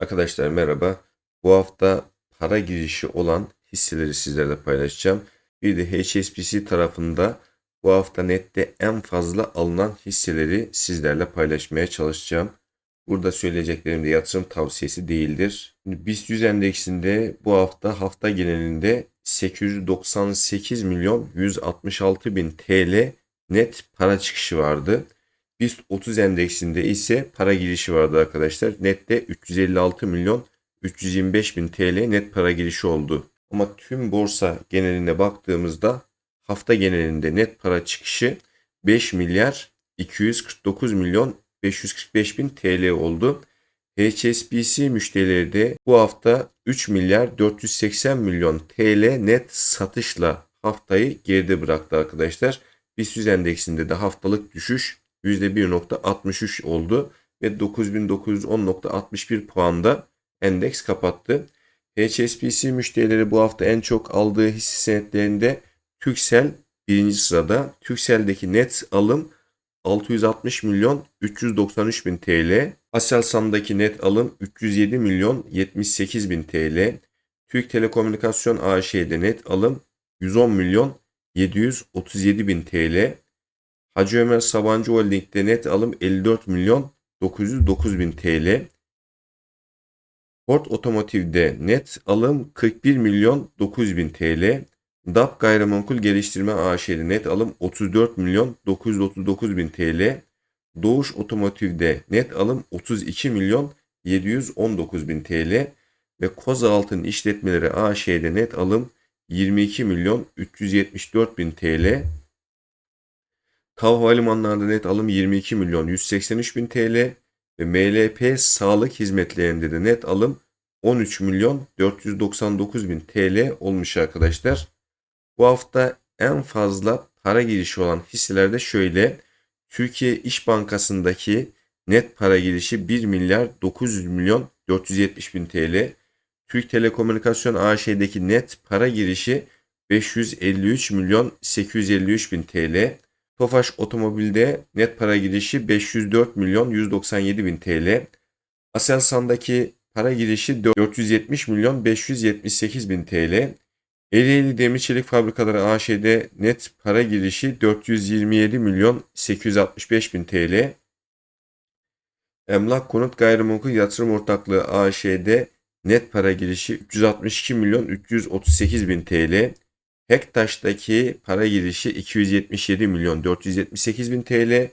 Arkadaşlar merhaba. Bu hafta para girişi olan hisseleri sizlerle paylaşacağım. Bir de HSBC tarafında bu hafta nette en fazla alınan hisseleri sizlerle paylaşmaya çalışacağım. Burada söyleyeceklerim de yatırım tavsiyesi değildir. BIST 100 endeksinde bu hafta hafta genelinde 898 milyon 166 bin TL net para çıkışı vardı. BIST 30 endeksinde ise para girişi vardı arkadaşlar. Nette 356 milyon 325 bin TL net para girişi oldu. Ama tüm borsa geneline baktığımızda hafta genelinde net para çıkışı 5 milyar 249 milyon 545 bin TL oldu. HSBC müşterileri de bu hafta 3 milyar 480 milyon TL net satışla haftayı geride bıraktı arkadaşlar. BIST 100 endeksinde de haftalık düşüş %1.63 oldu ve 9910.61 puanda endeks kapattı. HSBC müşterileri bu hafta en çok aldığı hisse senetlerinde Türksel birinci sırada. Türksel'deki net alım 660 milyon 393 bin TL. Aselsan'daki net alım 307 milyon 78 bin TL. Türk Telekomünikasyon AŞ'de net alım 110 milyon 737 bin TL. Hacı Ömer Sabancı Holding'de net alım 54 milyon 909 bin TL. Ford Otomotiv'de net alım 41 milyon 900 bin TL. DAP Gayrimenkul Geliştirme AŞ'de net alım 34 milyon 939 bin TL. Doğuş Otomotiv'de net alım 32 milyon 719 bin TL ve Kozaltın İşletmeleri AŞ'de net alım 22 milyon 374 bin TL. TAV Havalimanlarında net alım 22 milyon 183 bin TL ve MLP Sağlık Hizmetlerinde de net alım 13 milyon 499 bin TL olmuş arkadaşlar. Bu hafta en fazla para girişi olan hisselerde şöyle. Türkiye İş Bankası'ndaki net para girişi 1 milyar 900 milyon 470 bin TL. Türk Telekomünikasyon AŞ'deki net para girişi 553 milyon 853 bin TL. Tofaş Otomobil'de net para girişi 504 milyon 197 bin TL. Aselsan'daki para girişi 470 milyon 578 bin TL. Ereğli Demir Çelik Fabrikaları AŞ'de net para girişi 427 milyon 865 bin TL. Emlak Konut Gayrimenkul Yatırım Ortaklığı AŞ'de net para girişi 362 milyon 338 bin TL. Hektaş'taki para girişi 277 milyon 478 bin TL.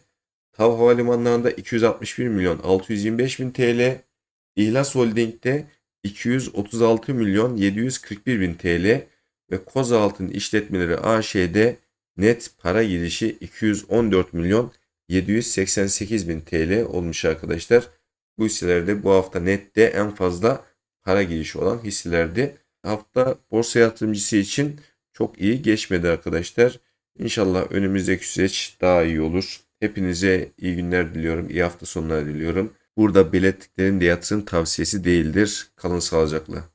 Tav Havalimanları'nda 261 milyon 625 bin TL. İhlas Holding'de 236 milyon 741 bin TL ve Kozaltın İşletmeleri AŞ'de net para girişi 214 milyon 788 bin TL olmuş arkadaşlar. Bu hisselerde bu hafta nette en fazla para girişi olan hisselerdi. Hafta borsa yatırımcısı için çok iyi geçmedi arkadaşlar. İnşallah önümüzdeki süreç daha iyi olur. Hepinize iyi günler diliyorum. İyi hafta sonları diliyorum. Burada belirttiklerim de yatırım tavsiyesi değildir. Kalın sağlıcakla.